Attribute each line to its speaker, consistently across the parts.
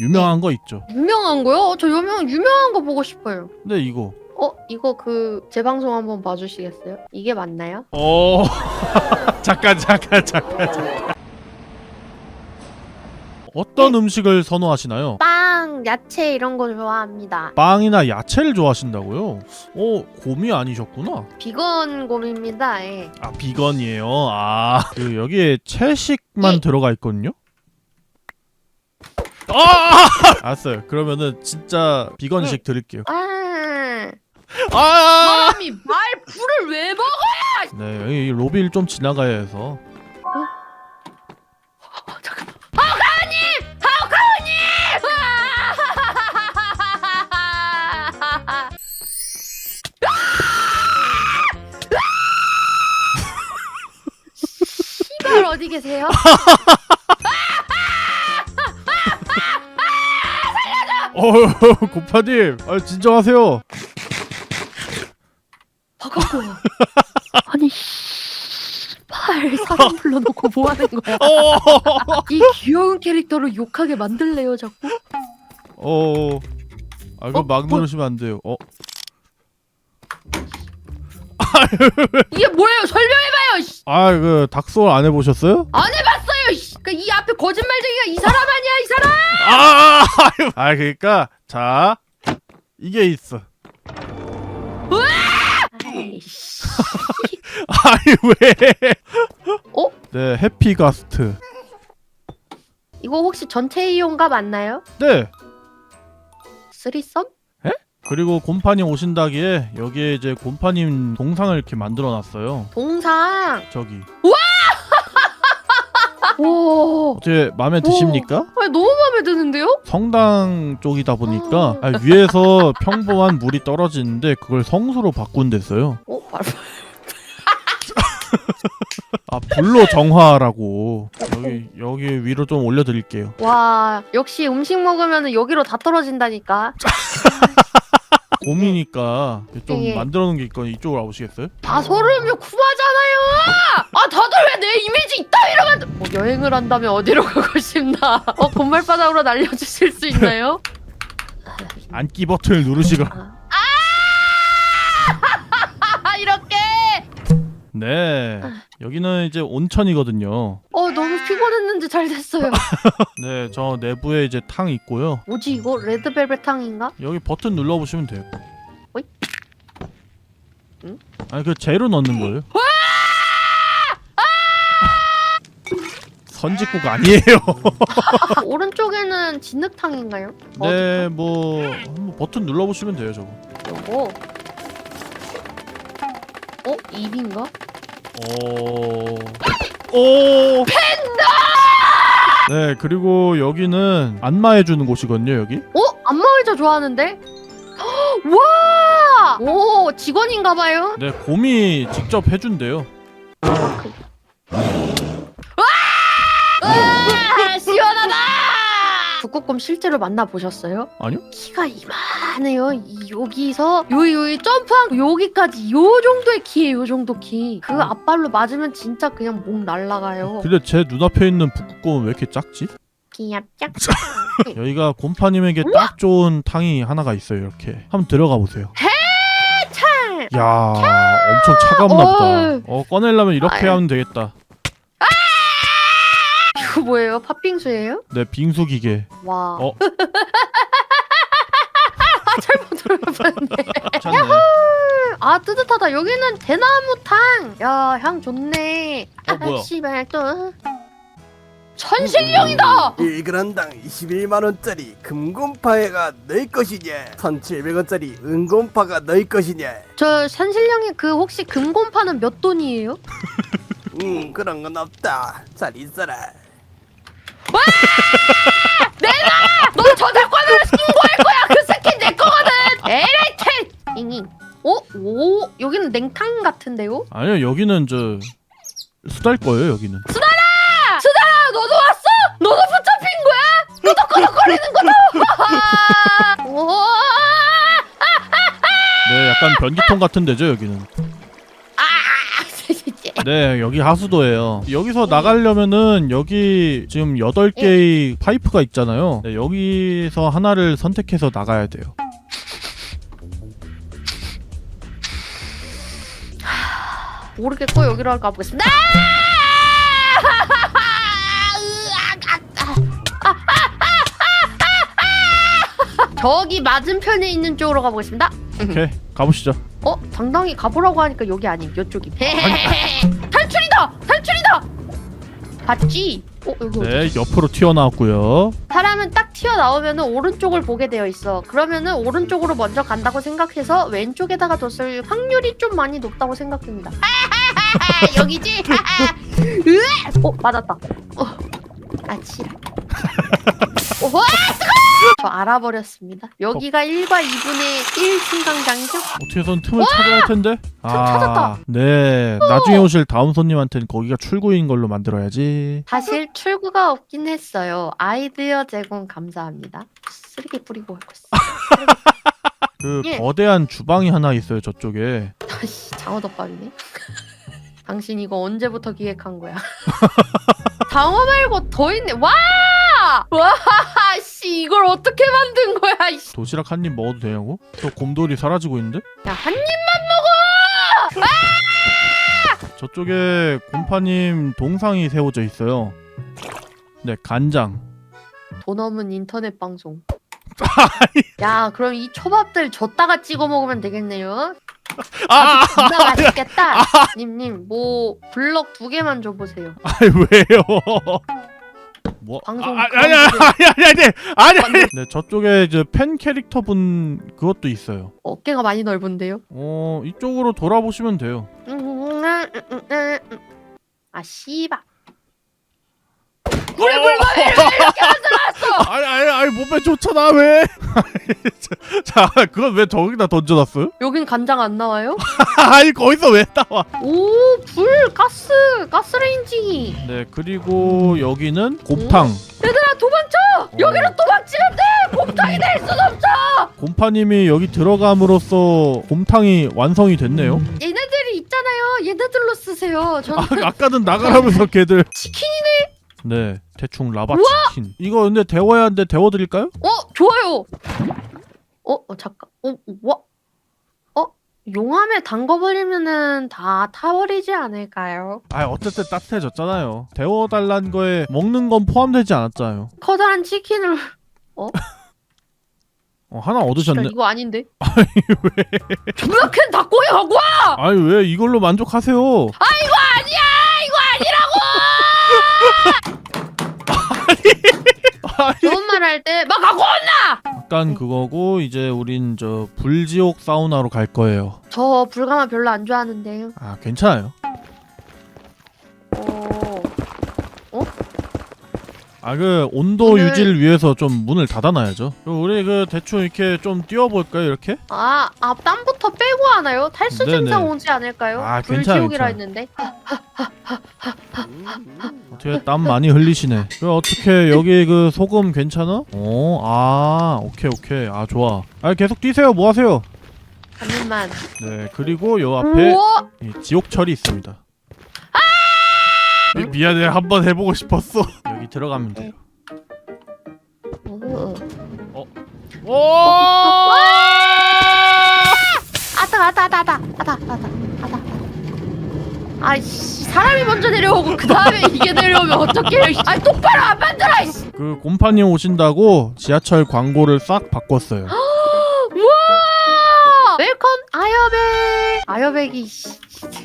Speaker 1: 유명한 거 있죠.
Speaker 2: 유명한 거요? 어, 저 유명 유명한 거 보고 싶어요.
Speaker 1: 근데 이거
Speaker 2: 어 이거 그 재방송 한번 봐주시겠어요? 이게 맞나요?
Speaker 1: 어 잠깐 잠깐 잠깐 잠깐 어떤 음식을 선호하시나요?
Speaker 2: 빵, 야채 이런 거 좋아합니다.
Speaker 1: 빵이나 야채를 좋아하신다고요? 어 곰이 아니셨구나.
Speaker 2: 비건 곰입니다. 예.
Speaker 1: 아 비건이에요. 아그 여기에 채식만
Speaker 2: 예.
Speaker 1: 들어가 있거든요. 아 알았어요. 그러면은 진짜 비건식 드릴게요.
Speaker 2: 아,
Speaker 1: 아
Speaker 2: 사람이 말 불을 왜 먹어?
Speaker 1: 네 여기 로비를 좀 지나가야 해서
Speaker 2: 어, 잠깐만. 하우카우님! 시발 어디 계세요?
Speaker 1: 어 고파님 아 진정하세요.
Speaker 2: 바꿔고요. 아니 씨발 사람 불러놓고 뭐 하는 거야?
Speaker 1: 어.
Speaker 2: 이 귀여운 캐릭터를 욕하게 만들래요 자꾸?
Speaker 1: 어. 아, 그거
Speaker 2: 어?
Speaker 1: 막
Speaker 2: 뭐?
Speaker 1: 누르시면 안 돼요. 어.
Speaker 2: 이게 뭐예요? 설명해봐요. 씨.
Speaker 1: 아, 그 닥소울 안 해보셨어요?
Speaker 2: 안 앞에 거짓말쟁이가 이 사람 아니야 이 사람?
Speaker 1: 아, 아유. 아, 그러니까 자 이게 있어.
Speaker 2: 아이씨.
Speaker 1: 아니 왜?
Speaker 2: 어?
Speaker 1: 네, 해피 가스트.
Speaker 2: 이거 혹시 전체 이용가 맞나요?
Speaker 1: 네.
Speaker 2: 쓰리썸?
Speaker 1: 그리고 곰파님 오신다기에 여기에 이제 곰파님 동상을 이렇게 만들어놨어요.
Speaker 2: 동상.
Speaker 1: 저기
Speaker 2: 오.
Speaker 1: 어떻게 마음에 드십니까?
Speaker 2: 아니, 너무 마음에 드는데요?
Speaker 1: 성당 쪽이다 보니까
Speaker 2: 아.
Speaker 1: 아, 위에서 평범한 물이 떨어지는데 그걸 성수로 바꾼댔어요.
Speaker 2: 어, 바로.
Speaker 1: 아 불로 정화라고 여기 여기 위로 좀 올려드릴게요.
Speaker 2: 와, 역시 음식 먹으면 여기로 다 떨어진다니까.
Speaker 1: 곰이니까 좀
Speaker 2: 예.
Speaker 1: 만들어 놓은 게 있거든요. 이쪽으로 와보시겠어요?
Speaker 2: 다 소름이 쿠 마잖아요. 아, 다들 왜 내 이미지 이따위로 만들? 뭐 여행을 한다면 어디로 가고 싶나? 어, 곰발바닥으로 날려주실 수 있나요?
Speaker 1: 안기 버튼을 누르시고
Speaker 2: 아, 이렇게.
Speaker 1: 네 여기는 이제 온천이거든요.
Speaker 2: 어, 너무 피곤했는데 잘 됐어요.
Speaker 1: 네 저 내부에 이제 탕 있고요.
Speaker 2: 뭐지 이거 레드벨벳 탕인가?
Speaker 1: 여기 버튼 눌러보시면 돼요.
Speaker 2: 어이? 응?
Speaker 1: 아니 그 재료 넣는 거예요. 선짓국 아니에요.
Speaker 2: 오른쪽에는 진흙탕인가요?
Speaker 1: 네, 뭐 한번 버튼 눌러보시면 돼요, 저거.
Speaker 2: 요거. 어, 입인가?
Speaker 1: 오. 오. 팬다. 네, 그리고 여기는 안마해 주는 곳이거든요, 여기.
Speaker 2: 어, 안마의자 좋아하는데? 와! 오, 직원인가봐요.
Speaker 1: 네, 곰이 직접 해준대요.
Speaker 2: 북극곰 실제로 만나 보셨어요?
Speaker 1: 아니요?
Speaker 2: 키가 이만해요. 이 여기서 요 요이 점프한 여기까지 요 정도의 키예요. 요 정도 키. 그 앞발로 맞으면 진짜 그냥 목 날라가요.
Speaker 1: 근데 제 눈앞에 있는 북극곰은 왜 이렇게 작지?
Speaker 2: 귀엽죠?
Speaker 1: 여기가 곰파님에게 딱 좋은 탕이 하나가 있어요, 이렇게. 한번 들어가 보세요.
Speaker 2: 찰!
Speaker 1: 야, 엄청 차갑나 보다.
Speaker 2: 어,
Speaker 1: 꺼내려면 이렇게
Speaker 2: 아유.
Speaker 1: 하면 되겠다.
Speaker 2: 이거 뭐예요? 팥빙수예요?
Speaker 1: 네, 빙수 기계.
Speaker 2: 와.
Speaker 1: 어?
Speaker 2: 아, 잘못 들어봤네.
Speaker 1: 괜찮네.
Speaker 2: 아, 뜨뜻하다. 여기는 대나무탕. 야, 향 좋네.
Speaker 1: 어, 뭐야?
Speaker 2: 아, 씨발 또. 천실령이다.
Speaker 3: 1g당 21만원짜리 금곰파가 너희 것이냐 1700원짜리 은곰파가 너희 것이냐
Speaker 2: 저 산신령이 그 혹시 금곰파는 몇 돈이에요?
Speaker 3: 음 그런 건 없다 잘 있어라
Speaker 2: 너 저작권으로 신고할 거야. 그 스킨 내 거거든. 에라이 잉잉. 오, 오, 여기는 냉탕 같은데요?
Speaker 1: 아니요, 여기는 저 수달 거예요, 여기는.
Speaker 2: 아, 너도 왔어? 너도 붙잡힌 거야? 끄덕끄덕거리는 거다. 오,
Speaker 1: 네, 약간 변기통 같은 데죠, 여기는.
Speaker 2: 아.
Speaker 1: 네 여기 하수도예요. 여기서 나가려면은 여기 지금 8개의 파이프가 있잖아요. 네, 여기서 하나를 선택해서 나가야 돼요.
Speaker 2: 모르겠고 여기로 가보겠습니다. 저기 맞은편에 있는 쪽으로 가보겠습니다.
Speaker 1: 오케이 가보시죠
Speaker 2: 어? 당당히 가보라고 하니까 여기 아님 이쪽이 탈출이다! 탈출이다! 봤지? 어 여기 어디?
Speaker 1: 네 옆으로 튀어나왔고요
Speaker 2: 사람은 딱 튀어나오면 오른쪽을 보게 되어 있어 그러면은 오른쪽으로 먼저 간다고 생각해서 왼쪽에다가 뒀을 확률이 좀 많이 높다고 생각됩니다 여기지? 으아! 어 맞았다 어. 아 치라 어, 와, 뜨거워! 저 알아버렸습니다 여기가 1과 2분의 1 승강장이죠?
Speaker 1: 어떻게든 틈을 찾아야 할 텐데 아,
Speaker 2: 찾았다.
Speaker 1: 네 나중에 오실 다음 손님한테는 거기가 출구인 걸로 만들어야지
Speaker 2: 사실 출구가 없긴 했어요 아이디어 제공 감사합니다 쓰레기 뿌리고 갈 거였어
Speaker 1: 그
Speaker 2: 예.
Speaker 1: 거대한 주방이 하나 있어요 저쪽에
Speaker 2: 아씨 장어덮밥이네. 당신 이거 언제부터 기획한 거야? 장어 말고 더 있네. 와! 와! 씨 이걸 어떻게 만든 거야? 이씨.
Speaker 1: 도시락 한 입 먹어도 되냐고? 저 곰돌이 사라지고 있는데?
Speaker 2: 야, 한 입.
Speaker 1: 저쪽에 곰파님 동상이 세워져 있어요 네 간장
Speaker 2: 돈 없는 인터넷 방송. 야, 그럼 이 초밥들 줬다가 찍어 먹으면 되겠네요.
Speaker 1: 아!
Speaker 2: 진짜 맛있겠다. 님님, 뭐 블럭 두 개만 줘 보세요.
Speaker 1: 아니 왜요? 뭐?
Speaker 2: 방송
Speaker 1: 아,
Speaker 2: 그런
Speaker 1: 아니 아니. 아니 아니 아니 아니. 네 저쪽에 이제 팬 캐릭터 분 그것도 있어요.
Speaker 2: 어깨가 많이 넓은데요?
Speaker 1: 어 이쪽으로 돌아보시면 돼요.
Speaker 2: 아, 씨발.
Speaker 1: 왜 왜? 아니 아니 아니 몸매 좋잖아 왜? 자 그건 왜 저기다 던져놨어요?
Speaker 2: 여긴 간장 안 나와요?
Speaker 1: 아니 거기서 왜 나와?
Speaker 2: 오, 불, 가스, 가스레인지.
Speaker 1: 네 그리고 여기는 곰탕.
Speaker 2: 얘들아 도망쳐! 여기로 도망치면 돼! 곰탕이 될 순 없어!
Speaker 1: 곰파님이 여기 들어감으로써 곰탕이 완성이 됐네요.
Speaker 2: 얘네들이 있잖아요. 얘네들로 쓰세요. 저는
Speaker 1: 아, 아까는 나가라면서 걔들.
Speaker 2: 치킨이네.
Speaker 1: 네 대충 라바 치킨. 이거 근데 데워야 하는데 데워드릴까요?
Speaker 2: 어, 좋아요. 어, 어 잠깐. 어, 와. 어, 용암에 담궈버리면은 다 타버리지 않을까요?
Speaker 1: 아 어쨌든 따뜻해졌잖아요. 데워달란 거에 먹는 건 포함되지 않았잖아요.
Speaker 2: 커다란 치킨을
Speaker 1: 어, 하나
Speaker 2: 씨발,
Speaker 1: 얻으셨네.
Speaker 2: 이거 아닌데? 아니 왜? 존나 큰 닭고기 갖고 와!
Speaker 1: 아니 왜 이걸로 만족하세요?
Speaker 2: 이거 아니야! 이거
Speaker 1: 아니,
Speaker 2: 좋은 말 할 때 막 갖고 온나!
Speaker 1: 약간 그거고 이제 우린 저 불지옥 사우나로 갈 거예요.
Speaker 2: 저 불가마 별로 안 좋아하는데요.
Speaker 1: 아 괜찮아요.
Speaker 2: 오.
Speaker 1: 아그 온도
Speaker 2: 오늘-
Speaker 1: 유지를 위해서 좀 문을 닫아놔야죠. 그럼 우리 그 대충 이렇게 좀 뛰어볼까요 이렇게?
Speaker 2: 아, 아 땀부터 빼고 하나요? 탈수
Speaker 1: 네네.
Speaker 2: 증상 오지 않을까요?
Speaker 1: 아, 괜찮아요,
Speaker 2: 불지옥이라
Speaker 1: 괜찮아요.
Speaker 2: 했는데.
Speaker 1: 어떻게 땀 많이 흘리시네. 그 어떻게 여기 그 소금 괜찮아? 어, 아 오케이 오케이 아 좋아. 아 계속 뛰세요. 뭐 하세요?
Speaker 2: 한 입만.
Speaker 1: 네 그리고 요 앞에
Speaker 2: 우와!
Speaker 1: 이 지옥철이 있습니다. 미, 미안해 한번 해보고 싶었어. 여기 들어가면 돼요.
Speaker 2: 오.
Speaker 1: 오!
Speaker 2: 아따 아따 아따 아따 아따 아따 아따. 아 이씨 사람이 먼저 내려오고 그 다음에 이게 내려오면 어떡해요? 아 똑바로 안 만들어! 이씨.
Speaker 1: 그 곰파님 오신다고 지하철 광고를 싹 바꿨어요.
Speaker 2: 우와! 웰컴 아여백. 아여백이 씨.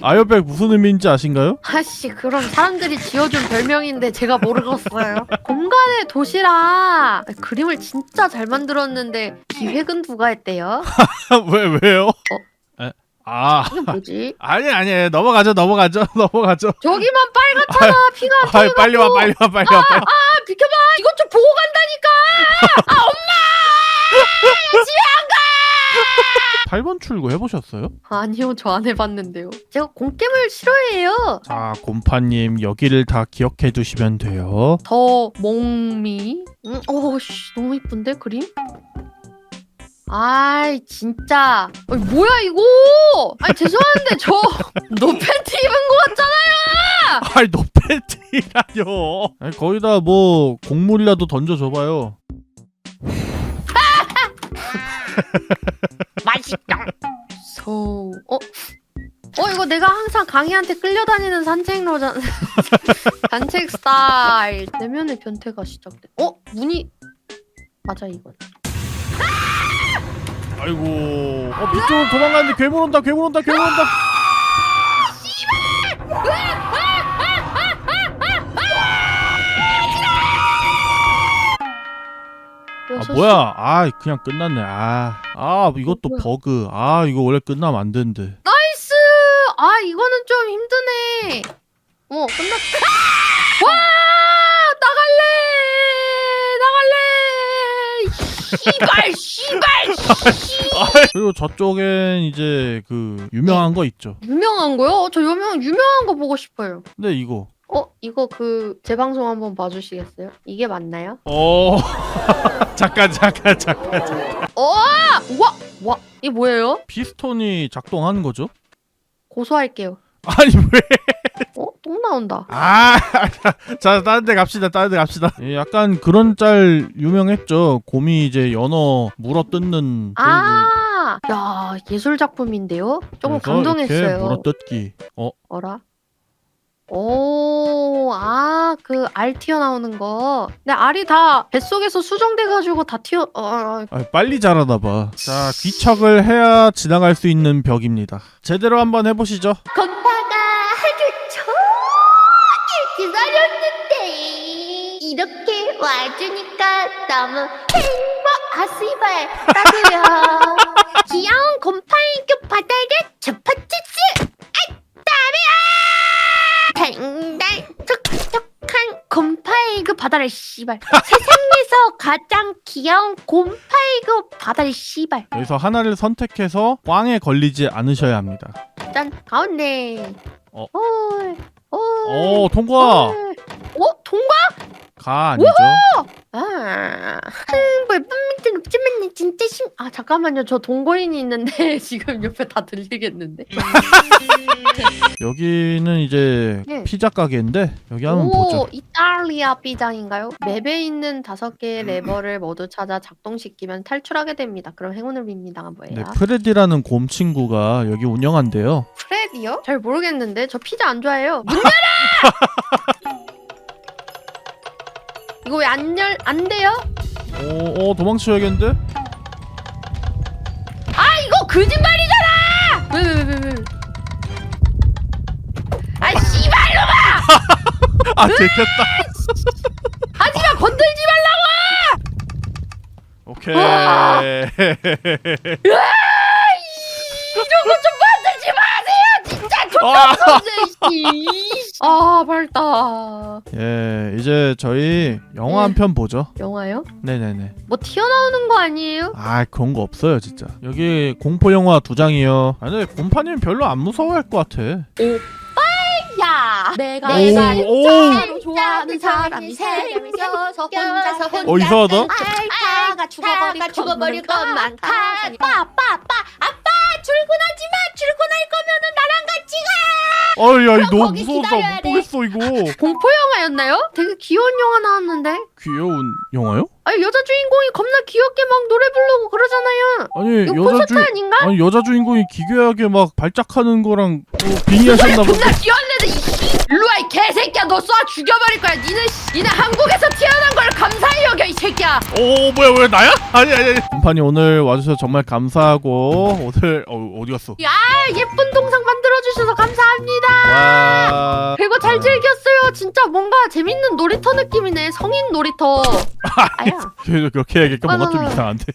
Speaker 1: 아이어백 무슨 의미인지 아신가요?
Speaker 2: 아씨 그럼 사람들이 지어준 별명인데 제가 모르겠어요. 공간의 도시락 그림을 진짜 잘 만들었는데 기획은 누가 했대요?
Speaker 1: 왜 왜요? 에? 아
Speaker 2: 이게 뭐지?
Speaker 1: 아니 아니 넘어가죠 넘어가죠 넘어가죠.
Speaker 2: 저기만 빨갛잖아 피가 안
Speaker 1: 아 빨리 와 빨리 와 빨리 와 빨리.
Speaker 2: 아 비켜봐 이것 좀 보고 간다니까 아 엄마 집에
Speaker 1: 8번 출구 해보셨어요?
Speaker 2: 아니요 저 안 해봤는데요 제가 공겜을 싫어해요
Speaker 1: 자 곰파님 여기를 다 기억해 두시면 돼요.
Speaker 2: 더 몽미 응? 오씨 너무 이쁜데 그림? 아이 진짜 아니, 뭐야 이거 아니 죄송한데 저 노 팬티 입은 거 같잖아요
Speaker 1: 아이 너 팬티라뇨 아니 거기다 뭐 곡물이라도 던져줘봐요
Speaker 2: 맛있다. 소. 어? 어 이거 내가 항상 강희한테 끌려다니는 산책로잖아. 산책 스타일. 내면의 변태가 시작돼. 어? 문이 맞아 이건.
Speaker 1: 아 이고 어 밑으로 도망가는데 괴물 온다 괴물 온다 괴물 온다 아 뭐야 아 그냥 끝났네 아, 아 이것도
Speaker 2: 뭐야?
Speaker 1: 버그 아 이거 원래 끝나면 안 되는데
Speaker 2: 나이스. 아 이거는 좀 힘드네. 어 끝났. 와 씨발 씨발 씨.
Speaker 1: 그리고 저쪽엔 이제 그 유명한 거 있죠
Speaker 2: 유명한 거요? 어, 저 유명 유명한 거 보고 싶어요.
Speaker 1: 근데 이거
Speaker 2: 어 이거 그 재방송 한번 봐주시겠어요? 이게 맞나요?
Speaker 1: 어 잠깐 잠깐 잠깐 잠깐.
Speaker 2: 어! 와! 와! 이게 뭐예요?
Speaker 1: 피스톤이 작동하는 거죠?
Speaker 2: 고소할게요.
Speaker 1: 아니 왜
Speaker 2: 어? 똥 나온다.
Speaker 1: 아, 자, 다른 데 갑시다, 다른 데 갑시다. 예, 약간 그런 짤 유명했죠. 곰이 이제 연어 물어 뜯는.
Speaker 2: 아! 야, 예술 작품인데요? 조금 감동했어요.
Speaker 1: 물어 뜯기. 어,
Speaker 2: 어라? 오, 아, 그 알 튀어나오는 거. 근데 알이 다 뱃속에서 수정돼가지고 다 튀어, 어, 어,
Speaker 1: 아, 빨리 자라나 봐. 자, 귀척을 해야 지나갈 수 있는 벽입니다. 제대로 한번 해보시죠.
Speaker 2: 건 와주니까 너무 행복 아 씨발 따스려 귀여운 곰팡이급 바다를 접어주지 아 담이야 달달 촉촉한 곰팡이급 바다를 씨발 세상에서 가장 귀여운 곰팡이급 바다를 씨발
Speaker 1: 여기서 하나를 선택해서 꽝에 걸리지 않으셔야 합니다.
Speaker 2: 짠 가운데
Speaker 1: 어.
Speaker 2: 홀, 홀,
Speaker 1: 오, 통과!
Speaker 2: 홀. 어? 통과?
Speaker 1: 가 아니죠?
Speaker 2: 아, 뭐 예쁜 밑은 없지만 진짜 심. 아 잠깐만요, 저 동거인이 있는데 지금 옆에 다 들리겠는데.
Speaker 1: 여기는 이제
Speaker 2: 네.
Speaker 1: 피자 가게인데 여기 한번
Speaker 2: 오,
Speaker 1: 보죠.
Speaker 2: 이탈리아 피자인가요? 맵에 있는 다섯 개의 레버를 모두 찾아 작동시키면 탈출하게 됩니다. 그럼 행운을 빕니다. 뭐예요?
Speaker 1: 네, 프레디라는 곰 친구가 여기 운영한대요.
Speaker 2: 프레디요? 잘 모르겠는데 저 피자 안 좋아해요. 문 열어! 이거 왜 안 열? 안 돼요?
Speaker 1: 오, 오 도망쳐야겠는데?
Speaker 2: 이거 거짓말이잖아! 왜 왜 왜 왜? 왜? 아 씨발로
Speaker 1: 아, 들켰다.
Speaker 2: 하지마 건들지
Speaker 1: 오케이.
Speaker 2: 와. 이 런 거 좀 만들지 마세요 진짜
Speaker 1: 아.
Speaker 2: 아 밝다
Speaker 1: 예, 이제 저희 영화 한
Speaker 2: 네.
Speaker 1: 편 보죠.
Speaker 2: 영화요?
Speaker 1: 네네네.
Speaker 2: 뭐 튀어나오는 거 아니에요?
Speaker 1: 아, 그런 거 없어요, 진짜. 여기 공포 영화 두 장이요. 아, 근데 곰파님 별로 안 무서워할 것 같아.
Speaker 2: 야 내가
Speaker 1: 오, 내가 오.
Speaker 2: 진짜로 좋아하는 사람이 세 명이서 혼자서 혼자
Speaker 1: 어, 이상하다.
Speaker 2: 알다가 죽어버릴 죽어버릴 것만 가 빠빠빠 아빠 출근하지 마 출근할 거면은 나랑 같이 가
Speaker 1: 어이, 야, 이거 너무
Speaker 2: 거기 기다려야
Speaker 1: 못
Speaker 2: 돼.
Speaker 1: 보겠어, 이거.
Speaker 2: 공포 영화였나요? 되게 귀여운 영화 나왔는데
Speaker 1: 귀여운 영화요?
Speaker 2: 아니 여자 주인공이 겁나 귀엽게 막 노래 부르고 그러잖아요
Speaker 1: 아니,
Speaker 2: 이거
Speaker 1: 여자
Speaker 2: 콘서트
Speaker 1: 주인
Speaker 2: 아닌가?
Speaker 1: 아니, 여자 주인공이 기괴하게 막 발작하는 거랑 뭐 빙의하셨나 보다.
Speaker 2: 존나 귀여운데도 이 일로 와 이 개새끼야 너 쏴 죽여버릴 거야 니는 씨, 니는 한국에서 태어난 걸 감사히 여겨 이 새끼야
Speaker 1: 오, 뭐야, 뭐야, 나야? 아니, 아니, 아니. 곰파님 오늘 와주셔서 정말 감사하고 오늘 어, 어디 갔어?
Speaker 2: 아 예쁜 동상 만들어 주셔서 감사합니다
Speaker 1: 와.
Speaker 2: 그리고 잘 즐겼어요 진짜 뭔가 재밌는 놀이터 느낌이네 성인 놀이터 아야
Speaker 1: 그렇게 해야겠까 뭔가 좀
Speaker 2: 아.
Speaker 1: 이상한데.